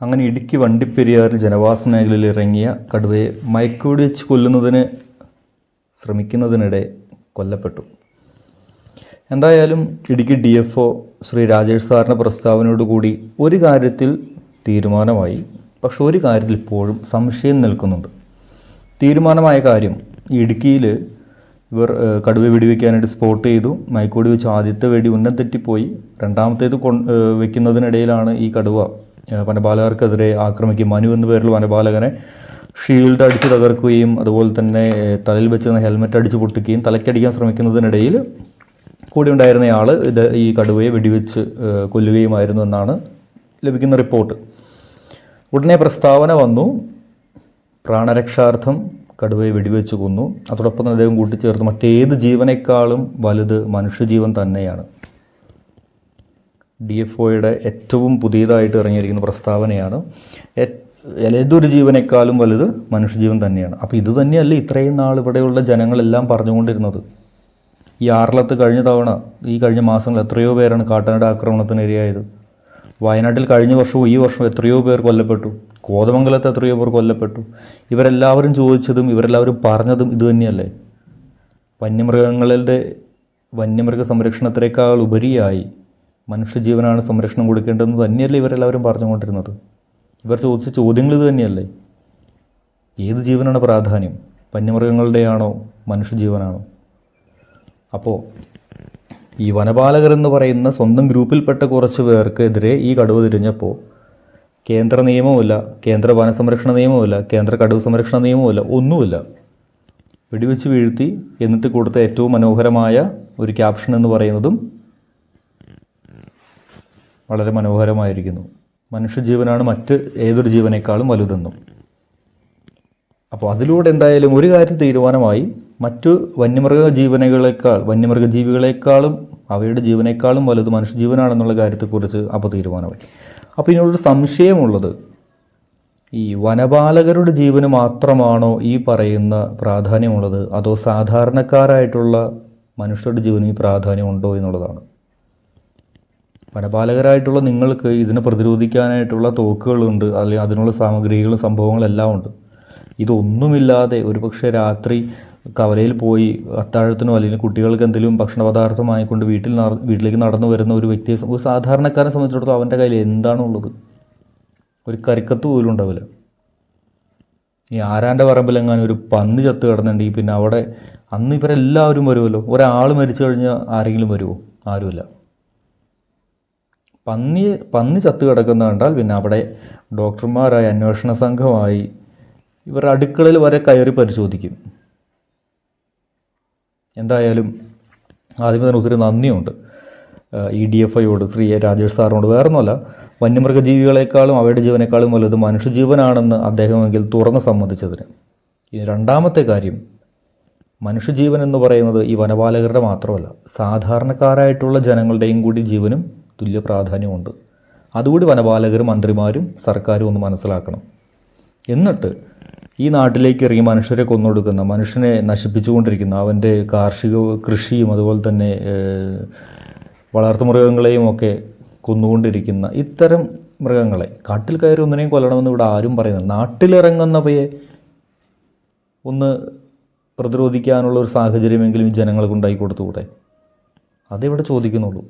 അങ്ങനെ ഇടുക്കി വണ്ടിപ്പെരിയാറിൽ ജനവാസ മേഖലയിൽ ഇറങ്ങിയ കടുവയെ മയക്കുവെടി വെച്ച് കൊല്ലുന്നതിന് ശ്രമിക്കുന്നതിനിടെ കൊല്ലപ്പെട്ടു. എന്തായാലും Idukki D F O Shri Rajesh സാറിന്റെ പ്രസ്താവനയോടുകൂടി ഒരു കാര്യത്തിൽ തീരുമാനമായി. പക്ഷെ ഒരു കാര്യത്തിൽ ഇപ്പോഴും സംശയം നിൽക്കുന്നുണ്ട്. തീരുമാനമായ കാര്യം ഇടുക്കിയിൽ ഇവർ കടുവ വെടിവെക്കാനായിട്ട് സ്പോട്ട് ചെയ്തു മയക്കോടി വെച്ച് ആദ്യത്തെ വെടി ഉന്നം തെറ്റിപ്പോയി രണ്ടാമത്തേത് കൊ വെക്കുന്നതിനിടയിലാണ് ഈ കടുവ വനപാലകർക്കെതിരെ ആക്രമിക്കും മനു എന്ന പേരിൽ വനപാലകനെ ഷീൽഡ് അടിച്ച് തകർക്കുകയും അതുപോലെ തന്നെ തലയിൽ വെച്ചിരുന്ന ഹെൽമെറ്റ് അടിച്ച് പൊട്ടിക്കുകയും തലയ്ക്കടിക്കാൻ ശ്രമിക്കുന്നതിനിടയിൽ കൂടെ ഉണ്ടായിരുന്നയാൾ ഇത് ഈ കടുവയെ വെടിവെച്ച് കൊല്ലുകയുമായിരുന്നു എന്നാണ് ലഭിക്കുന്ന റിപ്പോർട്ട് ഉടനെ പ്രസ്താവന വന്നു. പ്രാണരക്ഷാർത്ഥം കടുവയെ വെടിവെച്ച് കൊന്നു. അതോടൊപ്പം തന്നെ അദ്ദേഹം കൂട്ടിച്ചേർത്ത് മറ്റേത് ജീവനേക്കാളും വലുത് മനുഷ്യജീവൻ തന്നെയാണ്. ഡി എഫ് ഒയുടെ ഏറ്റവും പുതിയതായിട്ട് ഇറങ്ങിയിരിക്കുന്ന പ്രസ്താവനയാണ്. ഏതൊരു ജീവനേക്കാളും വലുത് മനുഷ്യജീവൻ തന്നെയാണ്. അപ്പോൾ ഇത് തന്നെയല്ല ഇത്രയും നാൾ ഇവിടെയുള്ള ജനങ്ങളെല്ലാം പറഞ്ഞുകൊണ്ടിരുന്നത്? ഈ ആറിലത്ത് കഴിഞ്ഞ തവണ ഈ കഴിഞ്ഞ മാസങ്ങൾ എത്രയോ പേരാണ് കാട്ടാനയുടെ ആക്രമണത്തിന് ഇരയായത് വയനാട്ടിൽ കഴിഞ്ഞ വർഷവും ഈ വർഷവും എത്രയോ പേർ കൊല്ലപ്പെട്ടു. കോതമംഗലത്ത് എത്രയോ പേർ കൊല്ലപ്പെട്ടു. ഇവരെല്ലാവരും ചോദിച്ചതും ഇവരെല്ലാവരും പറഞ്ഞതും ഇത് തന്നെയല്ലേ? വന്യമൃഗങ്ങളുടെ വന്യമൃഗ സംരക്ഷണത്തിനേക്കാൾ ഉപരിയായി മനുഷ്യജീവനാണ് സംരക്ഷണം കൊടുക്കേണ്ടതെന്ന് തന്നെയല്ലേ ഇവരെല്ലാവരും പറഞ്ഞുകൊണ്ടിരുന്നത്? ഇവർ ചോദിച്ച ചോദ്യങ്ങൾ ഇത് തന്നെയല്ലേ? ഏത് ജീവനാണ് പ്രാധാന്യം? വന്യമൃഗങ്ങളുടെയാണോ മനുഷ്യജീവനാണോ? അപ്പോൾ ഈ വനപാലകർ എന്ന് പറയുന്ന സ്വന്തം ഗ്രൂപ്പിൽപ്പെട്ട കുറച്ച് പേർക്കെതിരെ ഈ കടുവ തിരിഞ്ഞപ്പോൾ കേന്ദ്ര നിയമവുമില്ല കേന്ദ്ര വനസംരക്ഷണ നിയമവുമില്ല കേന്ദ്ര കടുവ സംരക്ഷണ നിയമവുമില്ല ഒന്നുമില്ല. വെടിവെച്ച് വീഴ്ത്തി എന്നിട്ട് കൊടുത്ത ഏറ്റവും മനോഹരമായ ഒരു ക്യാപ്ഷൻ എന്ന് പറയുന്നതും വളരെ മനോഹരമായിരിക്കുന്നു. മനുഷ്യജീവനാണ് മറ്റ് ഏതൊരു ജീവനേക്കാളും വലുതെന്നും. അപ്പോൾ അതിലൂടെ എന്തായാലും ഒരു കാര്യത്തിൽ തീരുമാനമായി മറ്റു വന്യമൃഗ ജീവനകളെക്കാൾ വന്യമൃഗ ജീവികളെക്കാളും അവയുടെ ജീവനേക്കാളും വലുത് മനുഷ്യജീവനാണെന്നുള്ള കാര്യത്തെക്കുറിച്ച് അപ്പോൾ തീരുമാനമായി. അപ്പോൾ ഇതിനോടൊരു സംശയമുള്ളത് ഈ വനപാലകരുടെ ജീവന് മാത്രമാണോ ഈ പറയുന്ന പ്രാധാന്യമുള്ളത്? അതോ സാധാരണക്കാരായിട്ടുള്ള മനുഷ്യരുടെ ജീവന് ഈ പ്രാധാന്യമുണ്ടോ എന്നുള്ളതാണ്. വനപാലകരായിട്ടുള്ള നിങ്ങൾക്ക് ഇതിനെ പ്രതിരോധിക്കാനായിട്ടുള്ള തോക്കുകളുണ്ട് അല്ലെങ്കിൽ അതിനുള്ള സാമഗ്രികളും സംഭവങ്ങളെല്ലാം ഉണ്ട്. ഇതൊന്നുമില്ലാതെ ഒരുപക്ഷെ രാത്രി കവലയിൽ പോയി അത്താഴത്തിനോ അല്ലെങ്കിൽ കുട്ടികൾക്ക് എന്തെങ്കിലും ഭക്ഷണ പദാർത്ഥം വാങ്ങിക്കൊണ്ട് വീട്ടിൽ വീട്ടിലേക്ക് നടന്നു വരുന്ന ഒരു വ്യക്തിയെ ഒരു സാധാരണക്കാരനെ സംബന്ധിച്ചിടത്തോളം അവന്റെ കയ്യിൽ എന്താണുള്ളത്? ഒരു കരിക്കത്ത് പോലും ഉണ്ടാവില്ല. ഈ ആരാന്റെ പറമ്പിലെങ്ങാനും ഒരു പന്നി ചത്ത് കിടന്നുണ്ടെങ്കിൽ പിന്നെ അവിടെ അന്ന് ഇവരെല്ലാവരും വരുമല്ലോ? ഒരാൾ മരിച്ചു കഴിഞ്ഞാൽ ആരെങ്കിലും വരുമോ? ആരുമില്ല. പന്നി പന്നി ചത്തു കിടക്കുന്ന കണ്ടാൽ പിന്നെ അവിടെ ഡോക്ടർമാരായി അന്വേഷണ സംഘമായി ഇവർ അടുക്കളയിൽ വരെ കയറി പരിശോധിക്കും. എന്തായാലും ആദ്യമേ തന്നെ ഒത്തിരി നന്ദിയുണ്ട്. ഇ ഡി എഫ് ഐയോട് ശ്രീ എ രാജേഷ് സാറിനോട്. വേറൊന്നുമല്ല വന്യമൃഗജീവികളെക്കാളും അവയുടെ ജീവനേക്കാളും വലുത് മനുഷ്യജീവനാണെന്ന് അദ്ദേഹമെങ്കിൽ തുറന്ന് സമ്മതിച്ചതിന്. ഇനി രണ്ടാമത്തെ കാര്യം മനുഷ്യജീവൻ എന്ന് പറയുന്നത് ഈ വനപാലകരുടെ മാത്രമല്ല സാധാരണക്കാരായിട്ടുള്ള ജനങ്ങളുടെയും കൂടി ജീവനും തുല്യ പ്രാധാന്യമുണ്ട്. അതുകൂടി വനപാലകരും മന്ത്രിമാരും സർക്കാരും ഒന്ന് മനസ്സിലാക്കണം. എന്നിട്ട് ഈ നാട്ടിലേക്ക് ഇറങ്ങി മനുഷ്യരെ കൊന്നൊടുക്കുന്ന മനുഷ്യനെ നശിപ്പിച്ചുകൊണ്ടിരിക്കുന്ന അവന്റെ കാർഷിക കൃഷിയും അതുപോലെ തന്നെ വളർത്തുമൃഗങ്ങളെയും ഒക്കെ കൊന്നുകൊണ്ടിരിക്കുന്ന ഇത്തരം മൃഗങ്ങളെ കാട്ടിൽ കയറി ഒന്നിനെയും കൊല്ലണമെന്ന് ഇവിടെ ആരും പറയുന്നില്ല. നാട്ടിലിറങ്ങുന്നവയെ ഒന്ന് പ്രതിരോധിക്കാനുള്ള ഒരു സാഹചര്യമെങ്കിലും ഈ ജനങ്ങൾക്ക് ഉണ്ടാക്കി കൊടുത്തുകൂടെ അതേ ഇവിടെ ചോദിക്കുന്നുള്ളൂ.